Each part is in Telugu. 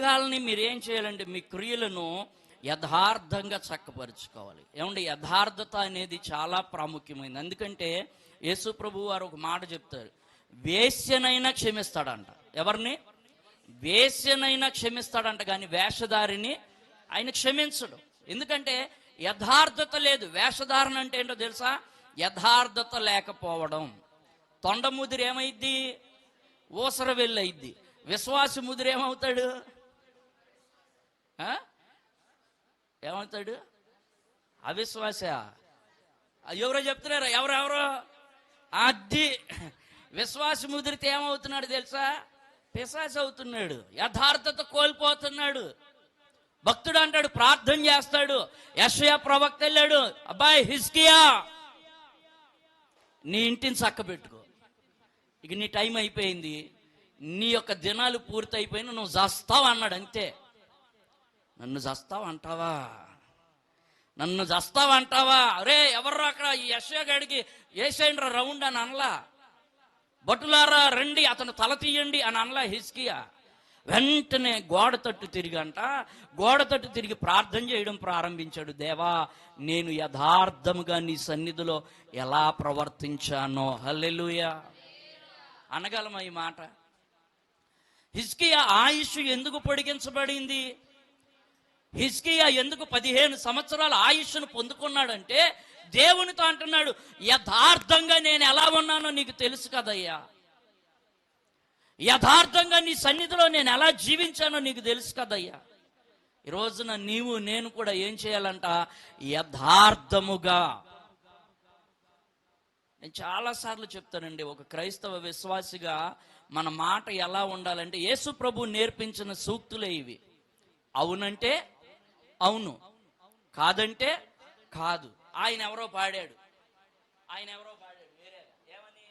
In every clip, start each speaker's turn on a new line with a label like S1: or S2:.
S1: మార్గాల్ని మీరు ఏం చేయాలంటే మీ క్రియలను యథార్థంగా చక్కపరుచుకోవాలి. ఏమంటే యథార్థత అనేది చాలా ప్రాముఖ్యమైనది. ఎందుకంటే యేసు ప్రభు వారు ఒక మాట చెప్తారు వేశ్యనైనా క్షమిస్తాడంట. ఎవరిని? వేశ్యనైనా క్షమిస్తాడంట కానీ వేషధారిని ఆయన క్షమించడు. ఎందుకంటే యథార్థత లేదు. వేషధారణ అంటే ఏంటో తెలుసా? యథార్థత లేకపోవడం. తొండ ముదిరేమైద్ది? ఊసర వెళ్ళి అయిద్ది విశ్వాస ఏమవుతాడు అవిశ్వాస. ఎవరో చెప్తున్నారు? ఎవరెవరో అద్ది. విశ్వాస ముదిరితే ఏమవుతున్నాడు తెలుసా? పిశాసి అవుతున్నాడు. యథార్థత కోల్పోతున్నాడు. భక్తుడు అంటాడు ప్రార్థన చేస్తాడు. యశయ ప్రవక్త వెళ్ళాడు అబ్బాయి హిస్కియా నీ ఇంటిని చక్కబెట్టుకో ఇక నీ టైం అయిపోయింది. నీ యొక్క దినాలు పూర్తి అయిపోయిన నువ్వు చేస్తావు? అన్నాడు అంతే. నన్ను చస్తావు అంటావా నన్ను చస్తావు అంటావా అరే ఎవరు అక్కడ ఈ యశయ గడికి రౌండ్ అని అనలా. బటులారా రండి అతను తల తీయండి అని అనలా హిస్కియా వెంటనే గోడ తట్టు తిరిగంట. గోడ తట్టు తిరిగి ప్రార్థన చేయడం ప్రారంభించాడు. దేవా నేను యథార్థముగా నీ సన్నిధిలో ఎలా ప్రవర్తించానో. హల్లెలుయా. అనగలమా ఈ మాట? హిస్కియా ఆయుష్ ఎందుకు పొడిగించబడింది? హిస్కియా ఎందుకు పదిహేను సంవత్సరాల ఆయుష్ను పొందుకున్నాడంటే దేవునితో అంటున్నాడు యథార్థంగా నేను ఎలా ఉన్నానో నీకు తెలుసు కదయ్యా. యథార్థంగా నీ సన్నిధిలో నేను ఎలా జీవించానో నీకు తెలుసు కదయ్యా. ఈ రోజున నీవు నేను కూడా ఏం చేయాలంట యథార్థముగా. నేను చాలాసార్లు చెప్తానండి ఒక క్రైస్తవ విశ్వాసిగా మన మాట ఎలా ఉండాలంటే యేసు ప్రభు నేర్పించిన సూక్తులే ఇవి. అవునంటే అవును. కాదంటే కాదు. ఆయన ఎవరో పాడాడు. ఆయన ఎవరో పాడాడు. వేరే ఏమని?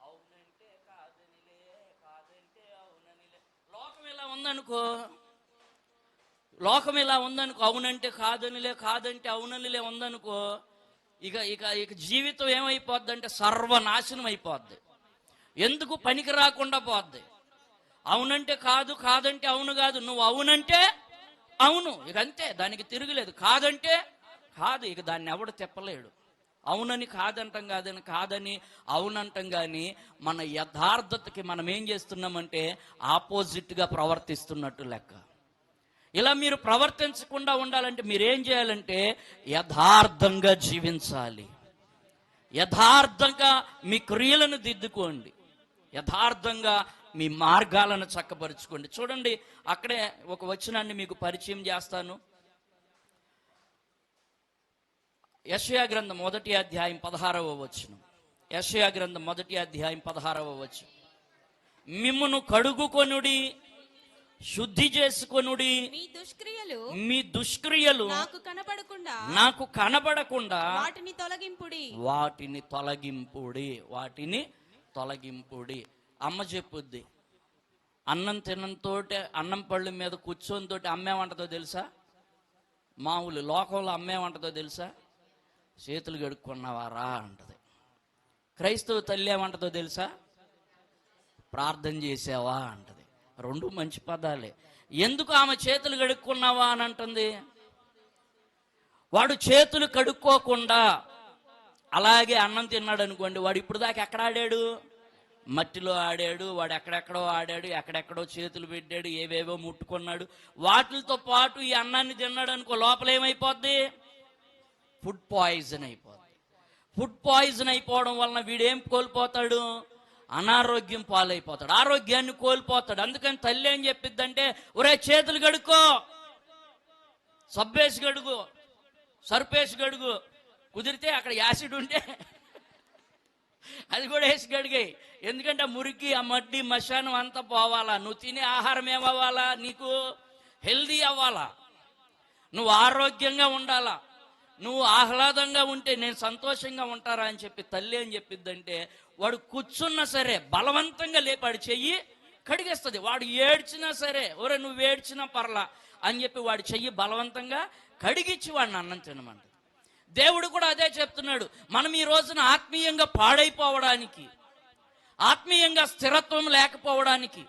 S1: అవునంటే కాదనిలే కాదంటే అవుననిలే. లోకం ఇలా ఉందనుకో. లోకం ఇలా ఉందనుకో. అవునంటే కాదనిలే కాదంటే అవుననిలే ఉందనుకో. ఇక ఇక ఇక జీవితం ఏమైపోద్ది అంటే సర్వనాశనం అయిపోద్ది. ఎందుకు పనికి రాకుండా పోద్ది? అవునంటే కాదు కాదంటే అవును కాదు. నువ్వు అవునంటే అవును. ఇక అంతే దానికి తిరుగులేదు. కాదంటే కాదు. ఇక దాన్ని ఎవడు తిప్పలేడు. అవునని కాదంటాం కాదని కాదని అవునంటాం కానీ మన యథార్థతకి మనం ఏం చేస్తున్నామంటే ఆపోజిట్గా ప్రవర్తిస్తున్నట్టు లెక్క. ఇలా మీరు ప్రవర్తించకుండా ఉండాలంటే మీరేం చేయాలంటే యథార్థంగా జీవించాలి. యథార్థంగా మీ క్రియలను దిద్దుకోండి. యథార్థంగా మీ మార్గాలను చక్కపరుచుకోండి. చూడండి అక్కడే ఒక వచనాన్ని మీకు పరిచయం చేస్తాను. యషయా గ్రంథం మొదటి అధ్యాయం పదహారవ వచనం. యషయా గ్రంథం మొదటి అధ్యాయం పదహారవ వచనం. మిమ్మును కడుగుకొనుడి శుద్ధి చేసుకొనుడి
S2: మీ దుష్క్రియలు
S1: మీ దుష్క్రియలు
S2: నాకు కనపడకుండా
S1: నాకు కనబడకుండా
S2: వాటిని తొలగింపుడి.
S1: వాటిని తొలగింపుడి వాటిని తొలగింపుడి. అమ్మ చెప్పుద్ది. అన్నం తినంతోటే అన్నం పళ్ళు మీద కూర్చొని తోటి అమ్మేమంటదో తెలుసా? మామూలు లోకంలో అమ్మేమంటదో తెలుసా? చేతులు గడుక్కున్నవారా అంటది. క్రైస్తవ తల్లి ఏమంటదో తెలుసా? ప్రార్థన చేసావా అంటది. రెండు మంచి పదాలే. ఎందుకు ఆమె చేతులు కడుక్కున్నావా అని అంటుంది? వాడు చేతులు కడుక్కోకుండా అలాగే అన్నం తిన్నాడు అనుకోండి వాడు ఇప్పుడు దాకా ఎక్కడ ఆడాడు? మట్టిలో ఆడాడు వాడు ఎక్కడెక్కడో ఆడాడు ఎక్కడెక్కడో చేతులు పెట్టాడు ఏవేవో ముట్టుకున్నాడు. వాటితో పాటు ఈ అన్నాన్ని తిన్నాడు అనుకో లోపల ఏమైపోద్ది? ఫుడ్ పాయిజన్ అయిపోద్ది. ఫుడ్ పాయిజన్ అయిపోవడం వలన వీడేం కోల్పోతాడు? అనారోగ్యం పాలైపోతాడు. ఆరోగ్యాన్ని కోల్పోతాడు. అందుకని తల్లి ఏం చెప్పిద్దంటే ఒరే చేతులు గడుకో సబ్బేసి గడుగు సర్పేసి గడుగు కుదిరితే అక్కడ యాసిడ్ ఉంటే అది కూడా వేసి గడిగాయి ఎందుకంటే మురికి ఆ మడ్డి మశానం అంతా పోవాలా. నువ్వు తినే ఆహారం ఏమవ్వాలా? నీకు హెల్దీ అవ్వాలా? నువ్వు ఆరోగ్యంగా ఉండాలా? నువ్వు ఆహ్లాదంగా ఉంటే నేను సంతోషంగా ఉంటారా అని చెప్పి తల్లి అని చెప్పిద్దంటే వాడు కూర్చున్నా సరే బలవంతంగా లేపాడు చెయ్యి కడిగేస్తుంది. వాడు ఏడ్చినా సరే ఒరే నువ్వు ఏడ్చినా పర్లా అని చెప్పి వాడి చెయ్యి బలవంతంగా కడిగిచ్చి వాడిని అన్నం తినమంట దేవుడు కూడా అదే చెప్తున్నాడు. మనం ఈ రోజున ఆత్మీయంగా పాడైపోవడానికి ఆత్మీయంగా స్థిరత్వం లేకపోవడానికి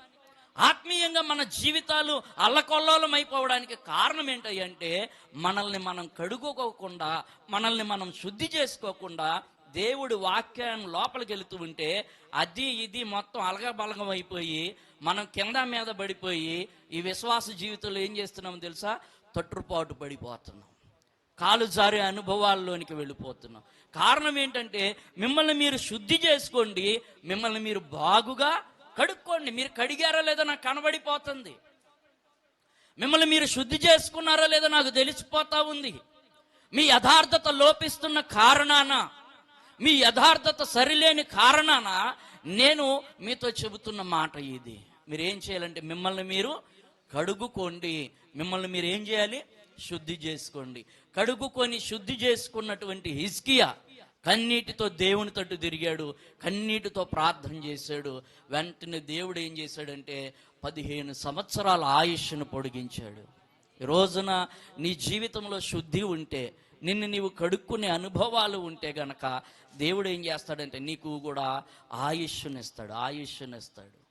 S1: ఆత్మీయంగా మన జీవితాలు అల్లకొల్లోలం అయిపోవడానికి కారణం ఏంటంటే మనల్ని మనం కడుక్కోకుండా మనల్ని మనం శుద్ధి చేసుకోకుండా దేవుడు వాక్యాన్ని లోపలికి వెళుతూ ఉంటే అది ఇది మొత్తం అలగబలగం అయిపోయి మనం కింద మీద పడిపోయి ఈ విశ్వాస జీవితంలో ఏం చేస్తున్నామో తెలుసా? తొట్టుపాటు పడిపోతున్నాం. కాలు జారే అనుభవాల్లోనికి వెళ్ళిపోతున్నాం. కారణం ఏంటంటే మిమ్మల్ని మీరు శుద్ధి చేసుకోండి మిమ్మల్ని మీరు బాగుగా కడుక్కోండి. మీరు కడిగారో లేదో నాకు కనబడిపోతుంది. మిమ్మల్ని మీరు శుద్ధి చేసుకున్నారో లేదో నాకు తెలిసిపోతా ఉంది. మీ యథార్థత లోపిస్తున్న కారణాన మీ యథార్థత సరిలేని కారణాన నేను మీతో చెబుతున్న మాట ఇది. మీరు ఏం చేయాలంటే మిమ్మల్ని మీరు కడుగుకోండి. మిమ్మల్ని మీరు ఏం చేయాలి? శుద్ధి చేసుకోండి. కడుగుకొని శుద్ధి చేసుకున్నటువంటి హిస్కియా కన్నీటితో దేవుని తట్టు తిరిగాడు కన్నీటితో ప్రార్థన చేశాడు. వెంటనే దేవుడు ఏం చేశాడంటే పదిహేను సంవత్సరాల ఆయుష్ను పొడిగించాడు. ఈ రోజున నీ జీవితంలో శుద్ధి ఉంటే నిన్ను నీవు కడుక్కునే అనుభవాలు ఉంటే గనక దేవుడు ఏం చేస్తాడంటే నీకు కూడా ఆయుష్నిస్తాడు ఆయుష్నిస్తాడు